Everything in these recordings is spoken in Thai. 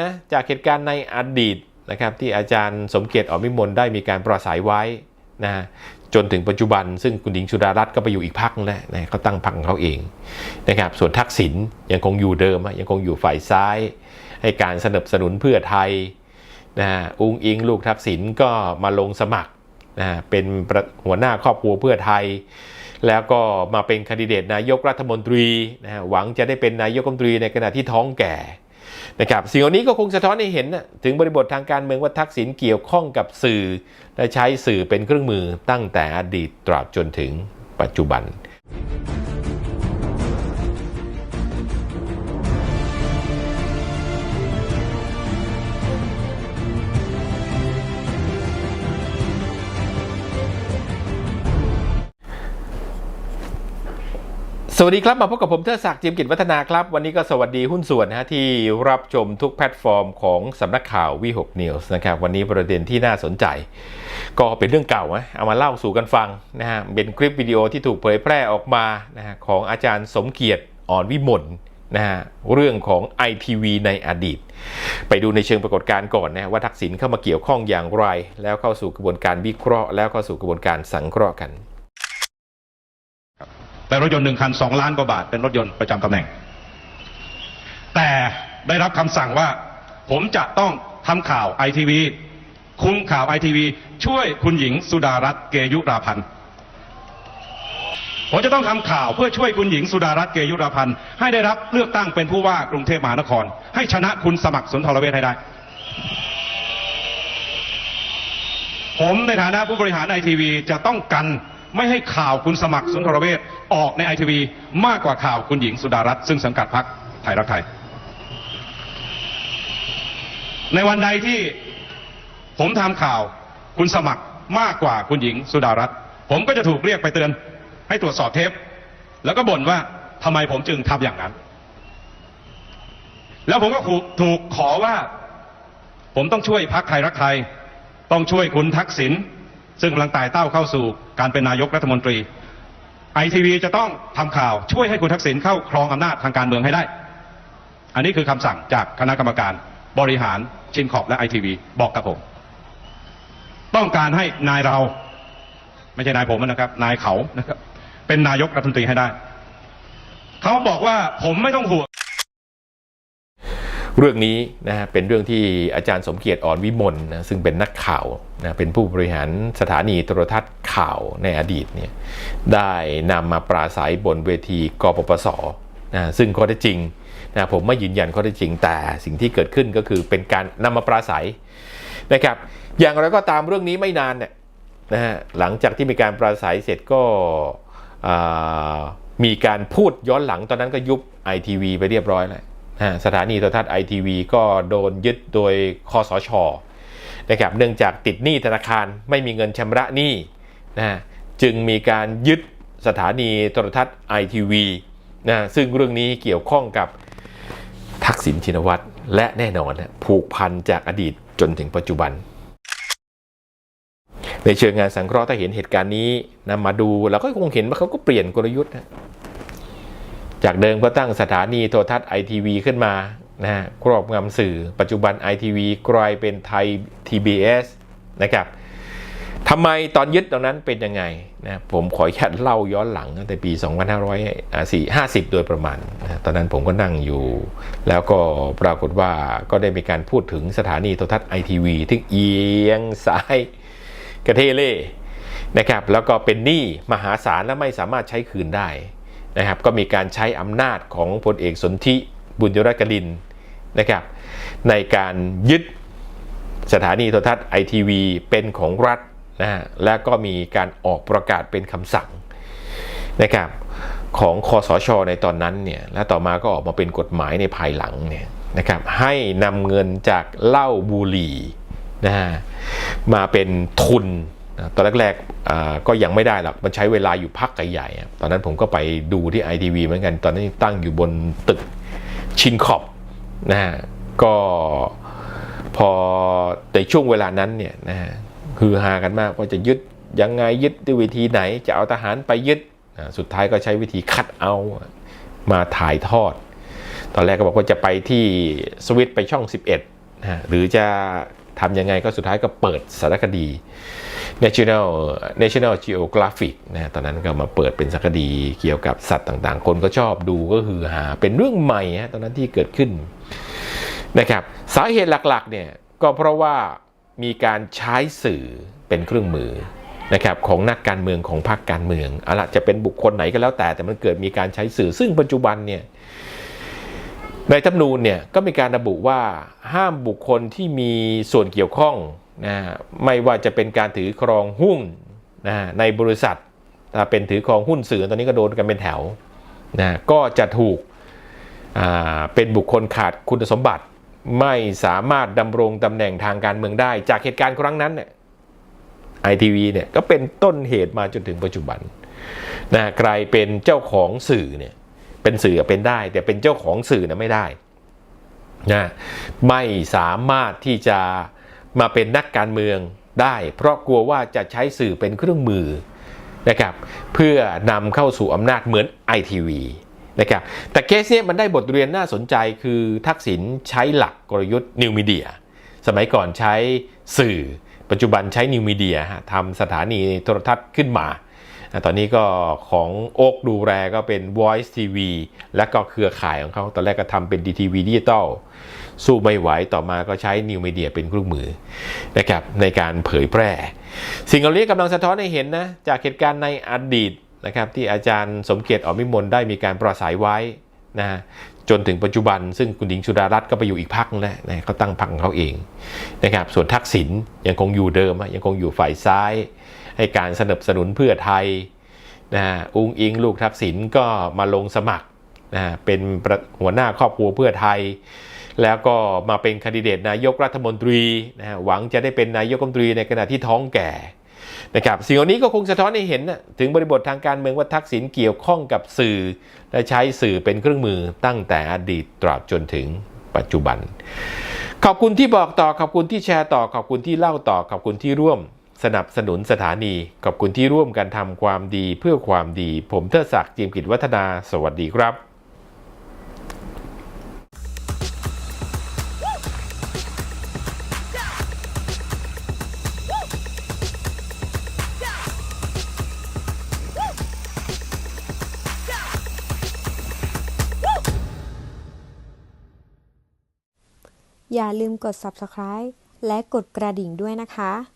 นะจากเหตุการณ์ในอดีตนะครับที่อาจารย์สมเกียรติออมิมลได้มีการปราศัยไว้นะฮะจนถึงปัจจุบัน ซึ่งคุณหญิงสุดารัตน์ก็ไปอยู่อีกพักนึงแล้วนะเขาตั้งพรรคของเขาเองนะครับส่วนทักษิณยังคงอยู่เดิมอะยังคงอยู่ฝ่ายซ้าย ให้การสนับสนุนเพื่อไทยนะฮะอุงอิงลูกทักษิณก็มาลงสมัครนะเป็นปหัวหน้าครอบครัวเพื่อไทย แล้วก็มาเป็นคนดิเดตนายกรัฐมนตรีนะฮะหวังจะได้เป็นนายกรัฐมนตรีในขณะที่ท้องแก่ นะครับสิ่งเหล่านี้ก็คงสะท้อนให้เห็นนะถึงบริบททางการเมืองว่าทักษิณเกี่ยวข้องกับสื่อ และใช้สื่อเป็นเครื่องมือตั้งแต่อดีตตราบจนถึงปัจจุบัน สวัสดีครับ มาพบกับผมเทอศักดิ์จิมกิจวัฒนาครับ วันนี้ก็สวัสดีหุ้นส่วนนะฮะที่รับชมทุกแพลตฟอร์มของสำนักข่าววีหกนิวส์นะครับวันนี้ประเด็นที่น่าสนใจ ก็เป็นเรื่องเก่านะเอามาเล่าสู่กันฟังนะฮะเป็นคลิปวิดีโอที่ถูกเผยแพร่ออกมานะฮะของอาจารย์สมเกียรติอ่อนวิมลนะฮะเรื่องของ ITV ในอดีต ไปดูในเชิงปรากฏการณ์ก่อนนะว่าทักษิณเข้ามาเกี่ยวข้องอย่างไร แล้วเข้าสู่กระบวนการวิเคราะห์ แล้วเข้าสู่กระบวนการสังเคราะห์กัน แต่รถยนต์หนึ่งคันสองล้านกว่าบาทเป็นรถยนต์ประจำตำแหน่ง แต่ได้รับคำสั่งว่า ผมจะต้องทำข่าวไอทีวีคุมข่าวไอทีวีช่วยคุณหญิงสุดารัตน์เกยุราพันธ์ผมจะต้องทำข่าวเพื่อช่วยคุณหญิงสุดารัตน์เกยุราพันธ์ให้ได้รับเลือกตั้งเป็นผู้ว่ากรุงเทพมหานคร ให้ชนะคุณสมัครสุนทรเวชให้ได้ ผมในฐานะผู้บริหารไอทีวีจะต้องกัน ไม่ให้ข่าวคุณสมัครสุนทรเวชออกในไอทีวีมากกว่าข่าวคุณหญิงสุดารัตน์ซึ่งสังกัดพรรคไทยรักไทย ในวันใดที่ผมทำข่าวคุณสมัครมากกว่าคุณหญิงสุดารัตน์ผมก็จะถูกเรียกไปเตือน ให้ตรวจสอบเทป แล้วก็บ่นว่าทำไมผมจึงทำอย่างนั้น แล้วผมก็ถูกขอว่า ผมต้องช่วยพรรคไทยรักไทย ต้องช่วยคุณทักษิณ ซึ่งกำลังไต่เต้าเข้าสู่การเป็นนายกรัฐมนตรีไอทีวีจะต้องทำข่าวช่วยให้คุณทักษิณเข้าครองอำนาจทางการเมืองให้ได้ อันนี้คือคำสั่งจากคณะกรรมการบริหารชินขอบและไอทีวีบอกกับผม ต้องการให้นายเรา ไม่ใช่นายผมนะครับ นายเขานะครับ เป็นนายกรัฐมนตรีให้ได้ เขาบอกว่าผมไม่ต้องห่วง เรื่องนี้นะฮะเป็นเรื่องที่อาจารย์สมเกียรติอ่อนวิมลนะซึ่งเป็นนักข่าวนะเป็นผู้บริหารสถานีโทรทัศน์ข่าวในอดีตเนี่ยได้นำมาปราศัยบนเวทีกปปสนะซึ่งข้อเท็จจริงนะผมไม่ยืนยันข้อเท็จจริงแต่สิ่งที่เกิดขึ้นก็คือเป็นการนำมาปราศัยนะครับอย่างไรก็ตามเรื่องนี้ไม่นานเนี่ยนะฮะหลังจากที่มีการปราศัยเสร็จก็อ่ามีการพูดย้อนหลังตอนนั้นก็ยุบ ITV ไปเรียบร้อยแล้ว สถานีโทรทัศน์ไอทีวีก็โดนยึดโดยคอสชนะครับเนื่องจากติดหนี้ธนาคารไม่มีเงินชำระหนี้นะจึงมีการยึดสถานีโทรทัศน์ไอทีวีนะซึ่งเรื่องนี้เกี่ยวข้องกับทักษิณชินวัตรและแน่นอนนะผูกพันจากอดีตจนถึงปัจจุบัน ในเชิงงานสังเคราะห์ถ้าเห็นเหตุการณ์นี้นะมาดูเราก็คงเห็นว่าเขาก็เปลี่ยนกลยุทธ์นะ จากเดิมก็ตั้งสถานีโทรทัศน์ไอทีวีขึ้นมานะฮะครอบงำสื่อปัจจุบัน ITV กลายเป็นไทย TBS นะครับทำไมตอนยึดตรงนั้นเป็นยังไงนะผมขอแค่เล่าย้อนหลังตั้งแต่ปี 2550 โดยประมาณนะตอนนั้นผมก็นั่งอยู่ แล้วก็ปรากฏว่าก็ได้มีการพูดถึงสถานีโทรทัศน์ ITV ที่เอียงซ้ายกระเทเล่นะครับแล้วก็เป็นหนี้มหาศาลและไม่สามารถใช้คืนได้ นะครับก็มีการใช้อำนาจของพลเอกสนธิบุญยรักลินนะครับในการยึดสถานีโทรทัศน์ไอทีวีเป็นของรัฐนะฮะและก็มีการออกประกาศเป็นคำสั่งนะครับของคอสชในตอนนั้นเนี่ยและต่อมาก็ออกมาเป็นกฎหมายในภายหลังเนี่ยนะครับให้นำเงินจากเหล้าบุหรี่นะฮะมาเป็นทุน ตอนแรกๆก็ยังไม่ได้หรอกมันใช้เวลาอยู่พักใหญ่ๆตอนนั้นผมก็ไปดูที่ ITV เหมือนกัน ตอนนั้นตั้งอยู่บนตึกชินขอบนะฮะก็พอในช่วงเวลานั้นเนี่ยนะฮะคือฮากันมากว่าจะยึดยังไงยึดด้วยวิธีไหนจะเอาทหารไปยึดสุดท้ายก็ใช้วิธีคัดเอามาถ่ายทอด ตอนแรกก็บอกว่าจะไปที่สวิตไปช่อง 11นะฮะหรือจะ ทำยังไงก็สุดท้ายก็เปิดสารคดี National National Geographic นะฮะตอนนั้นก็มาเปิดเป็นสารคดีเกี่ยวกับสัตว์ต่างๆ คนก็ชอบดูก็คือหาเป็นเรื่องใหม่ฮะตอนนั้นที่เกิดขึ้นนะครับสาเหตุหลักๆเนี่ยก็เพราะว่ามีการใช้สื่อเป็นเครื่องมือนะครับของนักการเมืองของพรรคการเมืองอาละจะเป็นบุคคลไหนก็แล้วแต่แต่มันเกิดมีการใช้สื่อ ซึ่งปัจจุบันเนี่ย ในธรรมนูญเนี่ยก็มีการระบุว่าห้ามบุคคลที่มีส่วนเกี่ยวข้องนะไม่ว่าจะเป็นการถือครองหุ้นนะในบริษัทถ้าเป็นถือครองหุ้นสื่อตอนนี้ก็โดนกันเป็นแถวนะก็จะถูกอ่าเป็นบุคคลขาดคุณสมบัติ ไม่สามารถดำรงตำแหน่งทางการเมืองได้ จากเหตุการณ์ครั้งนั้นเนี่ยไอทีวีเนี่ยก็เป็นต้นเหตุมาจนถึงปัจจุบันนะใครเป็นเจ้าของสื่อเนี่ย เป็นสื่อเป็นได้ แต่เป็นเจ้าของสื่อนะไม่ได้นะไม่สามารถที่จะมาเป็นนักการเมืองได้ เพราะกลัวว่าจะใช้สื่อเป็นเครื่องมือนะครับเพื่อนำเข้าสู่อำนาจเหมือนไอทีวีนะครับแต่เคสเนี้ยมันได้บทเรียนน่าสนใจคือทักษิณใช้หลักกลยุทธ์นิวมีเดียสมัยก่อนใช้สื่อ ปัจจุบันใช้นิวมีเดียทำสถานีโทรทัศน์ขึ้นมา ตอนนี้ก็ของโอ๊กดูแลก็เป็น Voice TV และก็เครือข่ายของเขาตอนแรกก็ทำเป็น DTV ดิจิตอลสู้ไม่ไหวต่อมาก็ใช้นิวมีเดียเป็นเครื่องมือนะครับในการเผยแพร่ สิ่งเหล่านี้กำลังสะท้อนให้เห็นนะจากเหตุการณ์ในอดีตนะครับที่อาจารย์สมเกียรติอมิมลได้มีการปราศัยไว้นะจนถึงปัจจุบัน ซึ่งคุณหญิงชุดารัตน์ก็ไปอยู่อีกพักนึงแล้วนะเขาตั้งพรรคของเขาเองนะครับส่วนทักษิณยังคงอยู่เดิมอะยังคงอยู่ฝ่ายซ้าย ให้การสนับสนุนเพื่อไทยนะฮะอุ้งอิงลูกทักษิณก็มาลงสมัครนะฮะเป็นปหัวหน้าครอบครัวเพื่อไทย แล้วก็มาเป็นคนดิเดตนายกรัฐมนตรีนะฮะหวังจะได้เป็นนายกรัฐมนตรีในขณะที่ท้องแก่นะครับสิ่งเหล่านี้ก็คงสะท้อนให้เห็นนะถึงบริบททางการเมืองว่าทักษิณเกี่ยวข้องกับสื่อ และใช้สื่อเป็นเครื่องมือตั้งแต่อดีตตราบจนถึงปัจจุบัน ขอบคุณที่บอกต่อขอบคุณที่แชร์ต่อขอบคุณที่เล่าต่อขอบคุณที่ร่วม สนับสนุนสถานี ขอบคุณที่ร่วมกันทำความดีเพื่อความดี ผมเทิดศักดิ์จิมกิจวัฒนา สวัสดีครับอย่าลืมกด subscribe และกดกระดิ่งด้วยนะคะ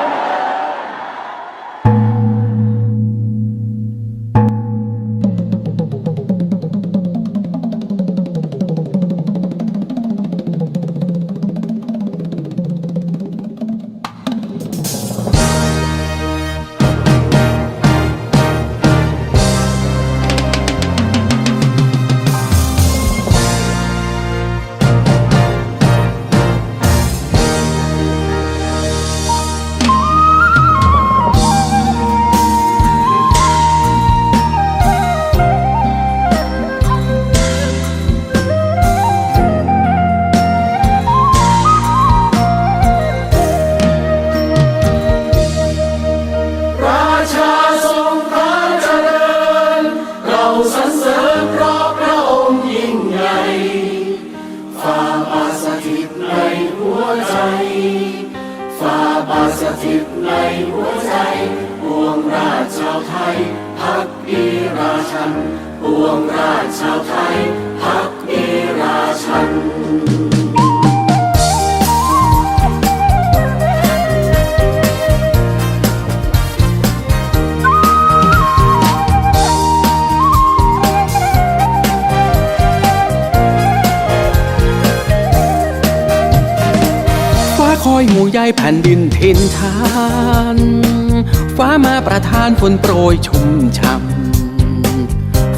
วงราชชาวไทยพักดีราชันฟ้าคอยหูใยแผ่นดินทินทาน ฟ้ามาประทานฝนโปรยชุ่มช่ำ